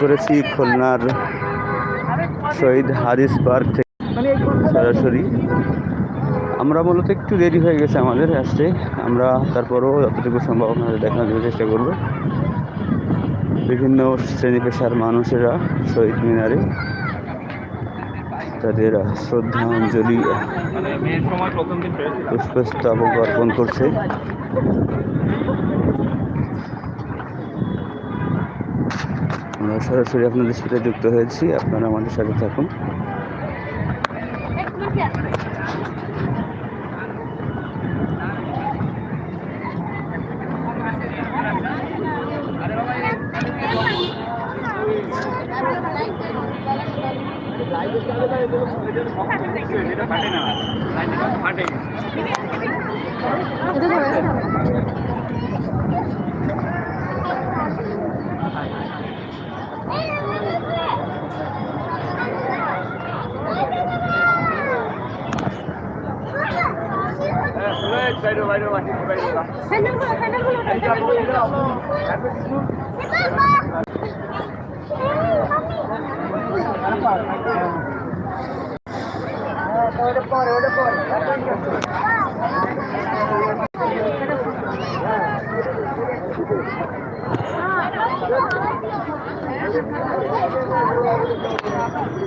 করেছি খুলনার শহীদ হাদিস পার্ক থেকে সরাসরি। আমরা মূলত একটু দেরি হয়ে গেছে আমাদের আসতে। আমরা তারপরও যতটুকু সম্ভব আপনাদের দেখানোর চেষ্টা করব। বিভিন্ন শ্রেণি পেশার মানুষেরা শহীদ মিনারে তাদের শ্রদ্ধাঞ্জলি পুষ্পস্তবক অর্পণ করছে। আমরা সরাসরি আপনাদের সাথে যুক্ত হয়েছি। আপনারা আমাদের সাথে থাকুন। বাইরে বাইরে বাইরে বাইরে। স্যান্ডেলগুলো স্যান্ডেলগুলো স্যান্ডেলগুলো আমি তো রুটি ঘরে বানাই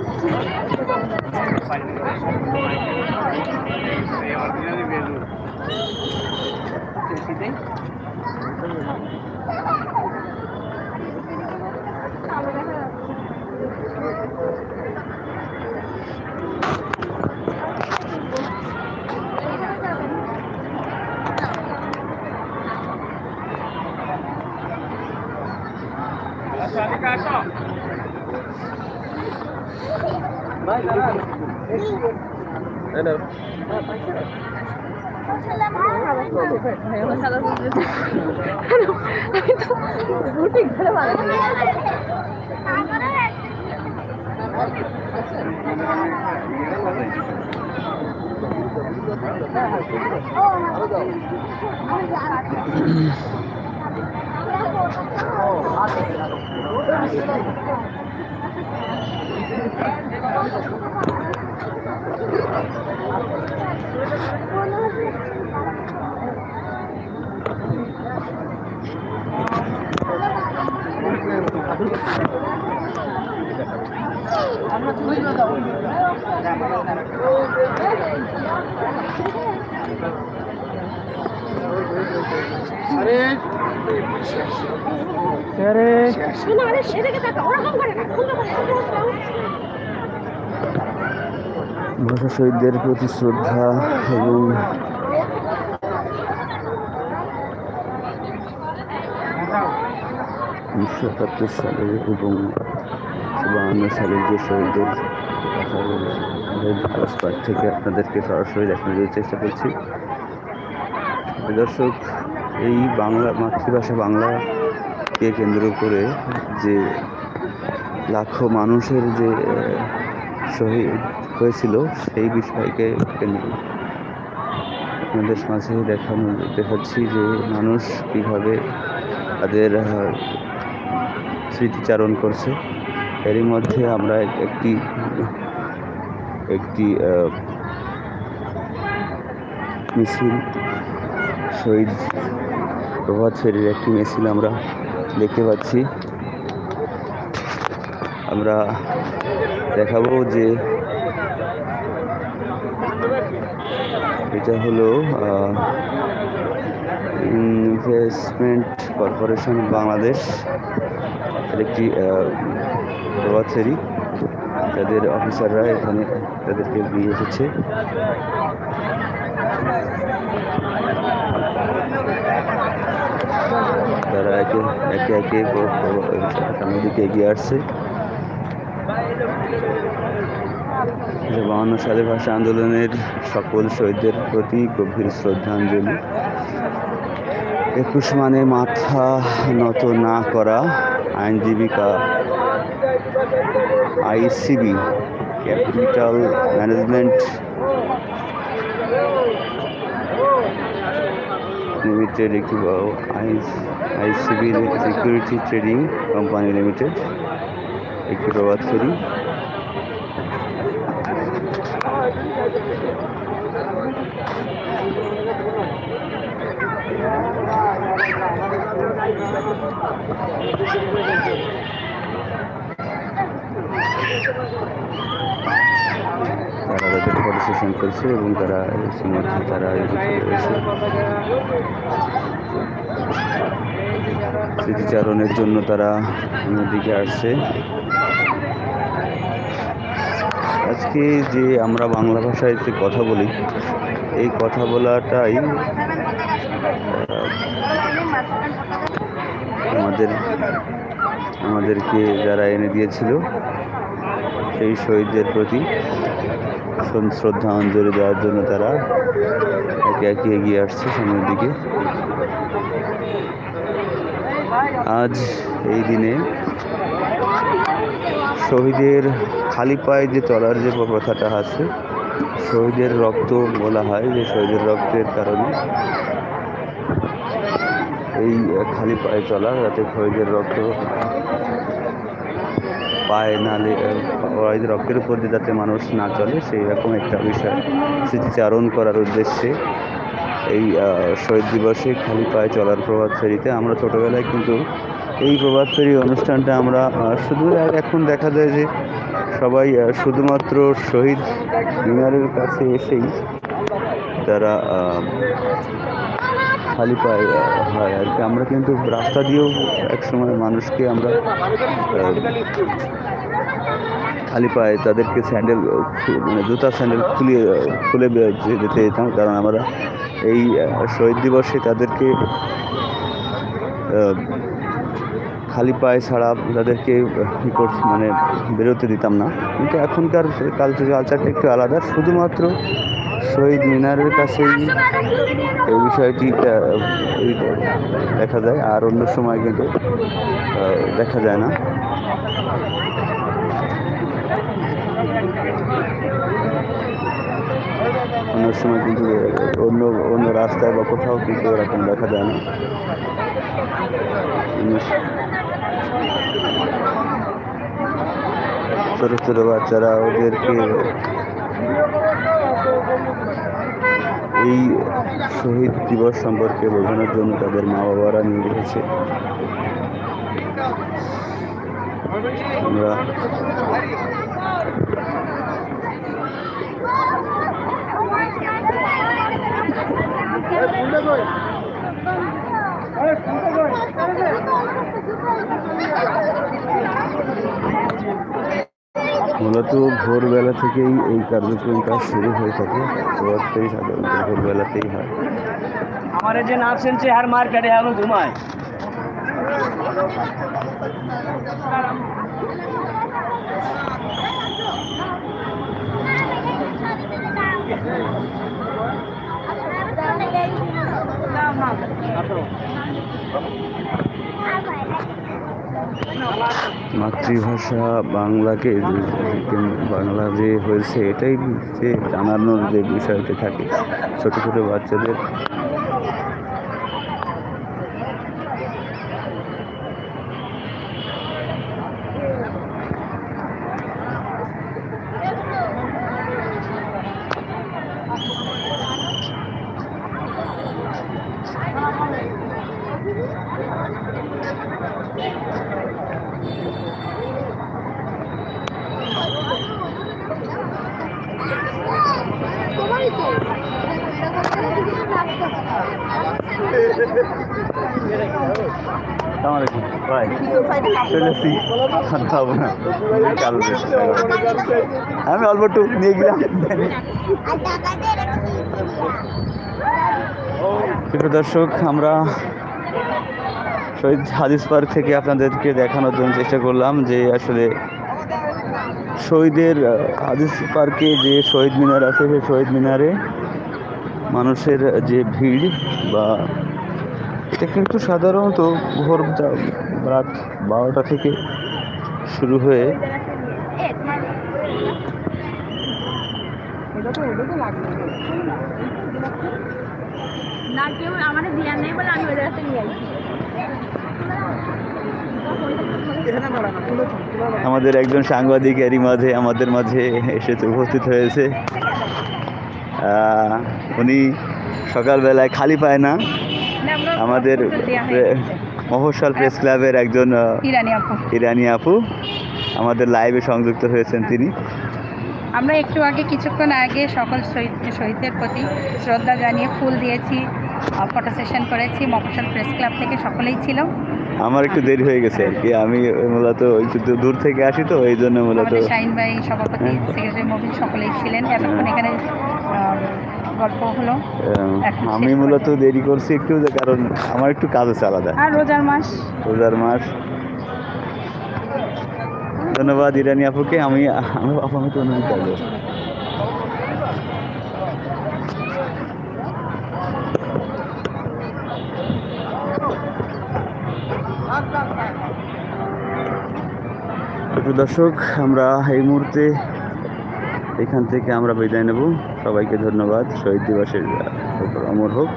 আরে সেদিকে তাকা ওরকম করে না সুন্দর করে ভাষা শহীদদের প্রতি শ্রদ্ধা এবং উনিশশো একাত্তর সালে এবং বাহান্ন সালের যে শহীদদের থেকে আপনাদেরকে সরাসরি দেখানোর চেষ্টা করছি। দর্শক এই বাংলা মাতৃভাষা বাংলাকে কেন্দ্র করে যে লাখো মানুষের যে শহীদ হয়েছিল সেই বিষয়কে কেন্দ্র আপনাদের মাঝে দেখানো, দেখাচ্ছি যে মানুষ কীভাবে তাদের স্মৃতিচারণ করছে। এরই মধ্যে আমরা একটি একটি মিছিল শহীদ প্রভাত ফেরির একটি মিছিল আমরা, দেখতে পাচ্ছি। আমরা দেখাবো যে এটা হলো ইনভেস্টমেন্ট কর্পোরেশন বাংলাদেশ একটি প্রভাত ফেরি তাদের অফিসাররা এখানে তাদেরকে নিয়ে এসেছে। তারা একে একে একে সামনের দিকে এগিয়ে আসছে। বাহান্ন সালে ভাষা আন্দোলনের সকল শহীদদের প্রতি গভীর শ্রদ্ধাঞ্জলি। একুশ মানে মাথা নত না করা আইনজীবিকা আইসিবি, ক্যাপিটাল ম্যানেজমেন্ট লিমিটেড একটি ICB security trading company limited একটি প্রভাত ফেরি তারা সেশন করছে এবং তারা ইতিমধ্যে তারা স্মৃতিচারণের জন্য তারা দিকে আসছে। আজকে যে আমরা বাংলা ভাষায় যে কথা বলি, এই কথা বলাটাই আমাদের, আমাদেরকে যারা এনে দিয়েছিল, সেই শহীদদের প্রতি শ্রদ্ধ- অঞ্জলি দেওয়ার জন্য তারা একে একে এগিয়ে আসছে সামনের দিকে। আজ এই দিনে শহীদের খালি পায়ে যে চলার যে প্রথাটা আছে, শহীদের রক্ত বলা হয় যে শহীদের রক্তের কারণে এই খালি পায়ে চলা, যাতে শহীদের রক্ত পায়ে না আহ, রক্তের উপর দিয়ে যাতে মানুষ না চলে সেই রকম একটা বিষয়। স্মৃতিচারণ করার উদ্দেশ্যে এই শহীদ দিবসে খালি পায়ে চলার প্রভাত ফেরিতে আমরা ছোটোবেলায় কিন্তু এই প্রভাত ফেরি অনুষ্ঠানটা আমরা শুধু এখন দেখা যায় যে সবাই শুধুমাত্র শহীদ মিনারের কাছে এসেই তারা খালি পায়ে হয় আর কি। আমরা কিন্তু রাস্তা দিয়েও একসময় মানুষকে আমরা খালি পায়ে তাদেরকে স্যান্ডেল মানে জুতা স্যান্ডেল খুলে খুলে যেতে যেতাম কারণ আমরা এই শহীদ দিবসে তাদেরকে খালি পায়ে ছাড়া তাদেরকে মানে বেরোতে দিতাম না। কিন্তু এখনকার কালচার, কালচারটা একটু আলাদা। শুধুমাত্র শহীদ মিনারের কাছেই এই বিষয়টি দেখা যায়। আর অন্য সময় কিন্তু দেখা যায় না। অন্য সময় কিন্তু অন্য অন্য রাস্তায় বা কোথাও কিন্তু এরকম দেখা যায় না। ছোট ছোট বাচ্চারা ওদেরকে এই শহীদ দিবস সম্পর্কে বোঝানোর জন্য তাদের মা বাবারা নিয়ে এসেছে। আমরা মূলত ভোরবেলা থেকেই এই কার্যক্রমটা শুরু হয়ে থাকে। ভোরতেই সাধারণত ভোরবেলাতেই হয়। আমার যে নাম শুনছে হার মার্কেটে আমি ঘুমায়। Thank you. মাতৃভাষা বাংলাকে বাংলা যে হয়েছে এটাই যে জানানোর যে বিষয়টি থাকে ছোটো ছোটো বাচ্চাদের আমি অল্প একটু নিয়ে গেলাম দর্শক, আমরা শহীদ হাদিস পার্ক থেকে আপনাদেরকে দেখানোর জন্য চেষ্টা করলাম যে আসলে শহীদের হাদিস পার্কে যে শহীদ মিনার আছে, সেই শহীদ মিনারে মানুষের যে ভিড় বা এটা কিন্তু সাধারণত ভোর রাত বারোটা থেকে শুরু হয়ে আমাদের একজন সাংবাদিক এরই মাঝে আমাদের মাঝে এসেছে উপস্থিত হয়েছে। উনি সকালবেলায় খালি পায় না। আমাদের মফস্বল প্রেস ক্লাবের একজন ইরানি আপু। ইরানি আপু। আমাদের লাইভে সংযুক্ত হয়েছেন তিনি। আমরা একটু আগে কিছুক্ষণ আগে সকল শহীদ শহীদদের প্রতি শ্রদ্ধা জানিয়ে ফুল দিয়েছি ফটো সেশন করেছি মফসল প্রেস ক্লাব থেকে সকলেই ছিল। আমার একটু দেরি হয়ে গেছে আর কি। আমি মূলত একটু দূর থেকে আসি তো এই জন্য মূলত শাহিন ভাই সভাপতি হ্যাঁ। সেক্রেটারি মবিন সকলেই ছিলেন। এতক্ষণ এখানে গল্প হলো। আমি মূলত দেরি করছি একটু যে কারণ আমার একটু কাজ আছে আলাদা। আর রোজার মাস। রোজার মাস। ধন্যবাদ ইরানি আপুকে। আমি আমি আপু আমি তো অনুরোধ করব প্রিয় দর্শক, আমরা এই মুহূর্তে এখান থেকে আমরা বিদায় নেব। সবাইকে ধন্যবাদ। শহীদ দিবসের অমর হোক।